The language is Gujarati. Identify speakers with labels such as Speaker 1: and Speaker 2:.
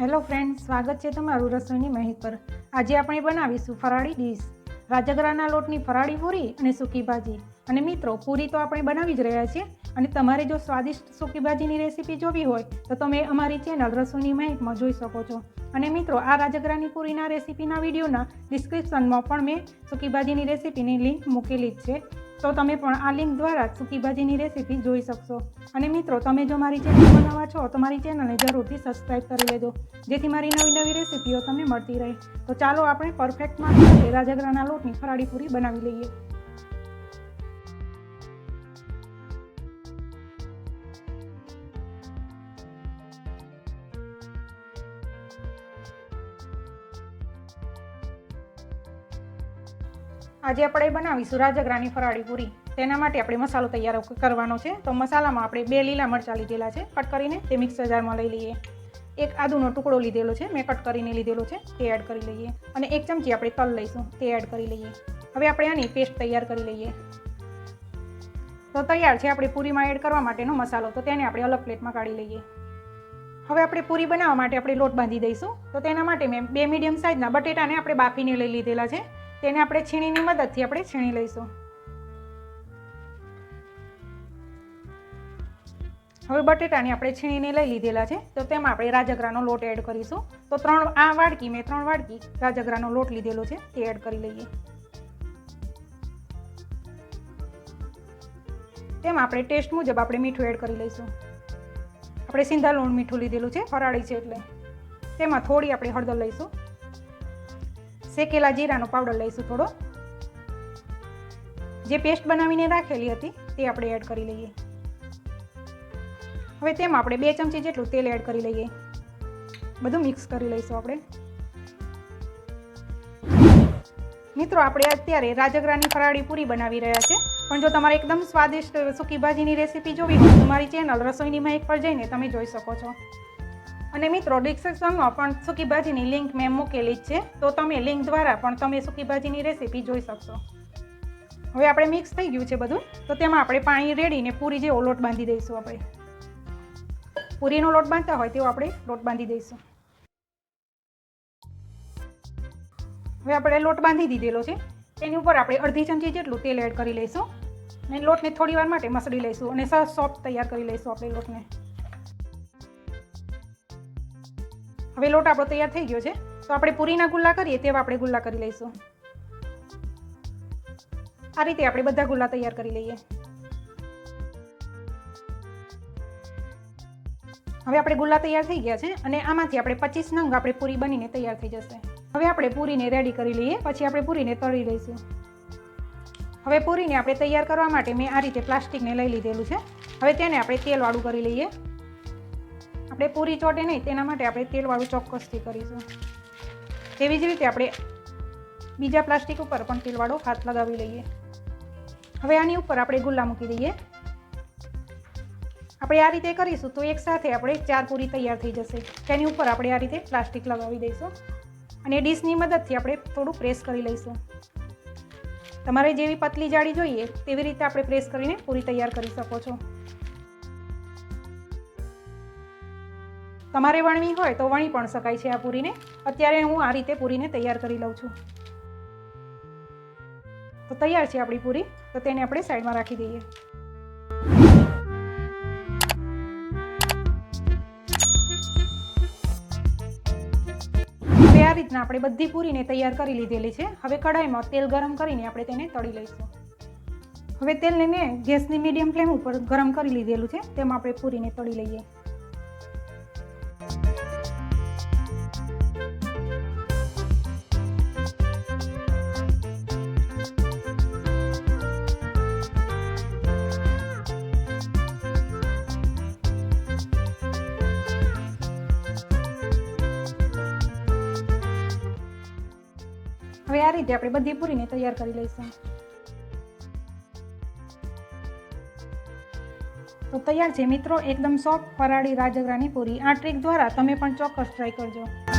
Speaker 1: હેલો ફ્રેન્ડ સ્વાગત છે તમારું રસોઈની મહેક પર. આજે આપણે બનાવીશું ફરાળી ડીશ. રાજગરાના લોટની ફરાળી પૂરી અને સૂકી ભાજી. અને મિત્રો, પૂરી તો આપણે બનાવી જ રહ્યા છીએ. અને તમારે જો સ્વાદિષ્ટ સૂકી ભાજીની રેસીપી જોવી હોય, તો તમે અમારી ચેનલ રસોઈની મહેકમાં જોઈ શકો છો. અને મિત્રો, આ રાજગરાની પૂરીના રેસીપીના વિડીયોના ડિસ્ક્રિપ્શનમાં પણ મેં સૂકી ભાજીની રેસીપીની લિંક મૂકેલી જ છે. તો તમે પણ આ લિંક દ્વારા સૂકી ભાજીની રેસીપી જોઈ શકશો. અને મિત્રો, તમે જો મારી ચેનલ બનાવવા છો, તો મારી ચેનલને જરૂરથી સબસ્ક્રાઈબ કરી લેજો. જેથી મારી નવી નવી રેસીપીઓ તમને મળતી રહે. તો ચાલો આપણે પરફેક્ટમાં રાજગરાના લોટની ફરાળી પૂરી બનાવી લઈએ. આજે આપણે બનાવીશું રાજગરાની ફરાળી પૂરી. તેના માટે આપણે મસાલો તૈયાર કરવાનો છે. તો મસાલામાં આપણે બે લીલા મરચાં લીધેલા છે, કટ કરીને તે મિક્સર જારમાં લઈ લઈએ. એક આદુનો ટુકડો લીધેલો છે, મેં કટ કરીને લીધેલો છે, તે એડ કરી લઈએ. અને એક ચમચી આપણે તલ લઈશું, તે એડ કરી લઈએ. હવે આપણે આની પેસ્ટ તૈયાર કરી લઈએ. તો તૈયાર છે આપણે પૂરીમાં એડ કરવા માટેનો મસાલો, તો તેને આપણે અલગ પ્લેટમાં કાઢી લઈએ. હવે આપણે પૂરી બનાવવા માટે આપણે લોટ બાંધી દઈશું. તો તેના માટે મેં બે મીડિયમ સાઇઝના બટેટાને આપણે બાફીને લઈ લીધેલા છે. તેને આપણે છીણીની મદદથી આપણે છીણી લઈશું. હવે બટેટાને આપણે છીણીને લઈ લીધેલા છે. તો તેમાં આપણે રાજગરાનો લોટ એડ કરીશું. તો ત્રણ, આ વાડકી, મેં ત્રણ વાડકી રાજગરાનો લોટ લીધેલો છે, તે એડ કરી લઈએ. તેમાં આપણે ટેસ્ટ મુજબ આપણે મીઠું એડ કરી લઈશું. આપણે સિંધા લૂણ મીઠું લીધેલું છે, ફરાળી છે એટલે. તેમાં થોડી આપણે હળદર લઈશું. શેકેલા જીરાનો પાવડર લઈશું થોડો. જે પેસ્ટ બનાવીને રાખેલી હતી તે આપણે એડ કરી લઈએ. હવે તેમાં આપણે બે ચમચી જેટલું તેલ એડ કરી લઈએ. બધું મિક્સ કરી લઈશું આપણે. મિત્રો, આપણે અત્યારે રાજગરાની ફરાળી પૂરી બનાવી રહ્યા છે. પણ જો તમારે એકદમ સ્વાદિષ્ટ સૂકી ભાજીની રેસીપી જોવી હોય તો મારી ચેનલ રસોઈની મહેક પર જઈને તમે જોઈ શકો છો. અને મિત્રો ડિસ્ક્રિપ્શનમાં પણ સૂકી ભાજીની લિંક મેં મૂકેલી જ છે. તો તમે લિંક દ્વારા પણ તમે સૂકી ભાજીની રેસીપી જોઈ શકશો. હવે આપણે મિક્સ થઈ ગયું છે બધું. તો તેમાં આપણે પાણી રેડીને પૂરી જેવો લોટ બાંધી દઈશું આપણે. પૂરીનો લોટ બાંધતા હોય તેવો આપણે લોટ બાંધી દઈશું. હવે આપણે લોટ બાંધી દીધેલો છે. તેની ઉપર આપણે અડધી ચમચી જેટલું તેલ એડ કરી લઈશું. અને લોટને થોડી વાર માટે મસળી લઈશું અને સરસ સોફ્ટ તૈયાર કરી લઈશું આપણે લોટને. હવે લોટ આપણો તૈયાર થઈ ગયો છે. તો આપણે પૂરીના ગુલ્લા કરીએ તેવા આપણે ગુલ્લા કરી લઈશું. આ રીતે આપણે બધા ગુલ્લા તૈયાર કરી લઈએ. હવે આપણે ગુલ્લા તૈયાર થઈ ગયા છે અને આમાંથી આપણે પચીસ નંગ આપણે પૂરી બનીને તૈયાર થઈ જશે. હવે આપણે પૂરીને રેડી કરી લઈએ, પછી આપણે પૂરીને તળી લઈશું. હવે પૂરીને આપણે તૈયાર કરવા માટે મેં આ રીતે પ્લાસ્ટિકને લઈ લીધેલું છે. હવે તેને આપણે તેલવાળું કરી લઈએ. આપણે પૂરી ચોટે નહીં, તેના માટે આપણે તેલવાળું ચોક્કસથી કરીશું. તેવી જ રીતે આપણે બીજા પ્લાસ્ટિક ઉપર પણ તેલવાળો હાથ લગાવી લઈએ. હવે આની ઉપર આપણે ગુલ્લા મૂકી દઈએ. આપણે આ રીતે કરીશું તો એકસાથે આપણે ચાર પૂરી તૈયાર થઈ જશે. તેની ઉપર આપણે આ રીતે પ્લાસ્ટિક લગાવી દઈશું. અને ડીશની મદદથી આપણે થોડું પ્રેસ કરી લઈશું. તમારે જેવી પતલી જાળી જોઈએ, તેવી રીતે આપણે પ્રેસ કરીને પૂરી તૈયાર કરી શકો છો. તમારે વણવી હોય તો વણી પણ શકાય છે આ પૂરીને. અત્યારે હું આ રીતે પૂરીને તૈયાર કરી લઉં છું. તો તૈયાર છે આપણી પૂરી. તો તેને આપણે સાઈડમાં રાખી દઈએ. આ રીતના આપણે બધી પૂરીને તૈયાર કરી લીધેલી છે. હવે કઢાઈમાં તેલ ગરમ કરીને આપણે તેને તળી લઈશું. હવે તેલને મેં ગેસની મીડિયમ ફ્લેમ ઉપર ગરમ કરી લીધેલું છે. તેમાં આપણે પૂરીને તળી લઈએ. હવે આ રીતે આપણે બધી પૂરીને તૈયાર કરી લઈશું. તો તૈયાર છે. મિત્રો, એકદમ સોફ્ટ ફરાળી રાજગરાની પૂરી. આ ટ્રીક દ્વારા તમે પણ ચોક્કસ ટ્રાય કરજો.